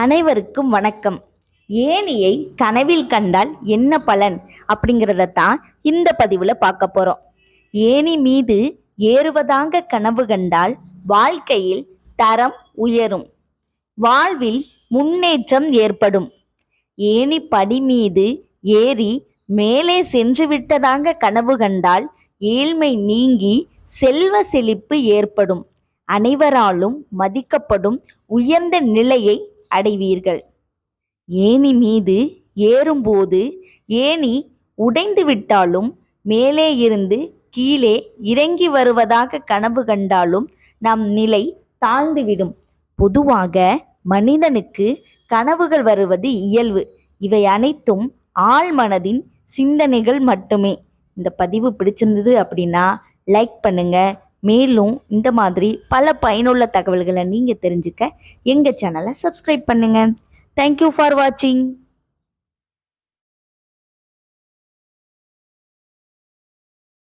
அனைவருக்கும் வணக்கம். ஏணியை கனவில் கண்டால் என்ன பலன் அப்படிங்கிறத தான் இந்த பதிவில் பார்க்க போகிறோம் ஏணி மீது ஏறுவதாக கனவு கண்டால் வாழ்க்கையில் தரம் உயரும். வாழ்வில் முன்னேற்றம் ஏற்படும். ஏணி படி மீது ஏறி மேலே சென்று விட்டதாங்க கனவு கண்டால் ஏழ்மை நீங்கி செல்வ செழிப்பு ஏற்படும். அனைவராலும் மதிக்கப்படும் உயர்ந்த நிலையை அடைவீர்கள். ஏணி மீது ஏறும்போது ஏணி உடைந்து விட்டாலும் மேலே இருந்து கீழே இறங்கி வருவதாக கனவு கண்டாலும் நம் நிலை தாழ்ந்துவிடும். பொதுவாக மனிதனுக்கு கனவுகள் வருவது இயல்பு. இவை அனைத்தும் ஆழ்மனதின் சிந்தனைகள் மட்டுமே. இந்த பதிவு பிடிச்சிருந்தது அப்படின்னா லைக் பண்ணுங்கள் மேலும் இந்த மாதிரி பல பயனுள்ள தகவல்களை நீங்கள் தெரிஞ்சுக்க எங்கள் சேனலை சப்ஸ்கிரைப் பண்ணுங்கள் தேங்க்யூ ஃபார் வாட்சிங்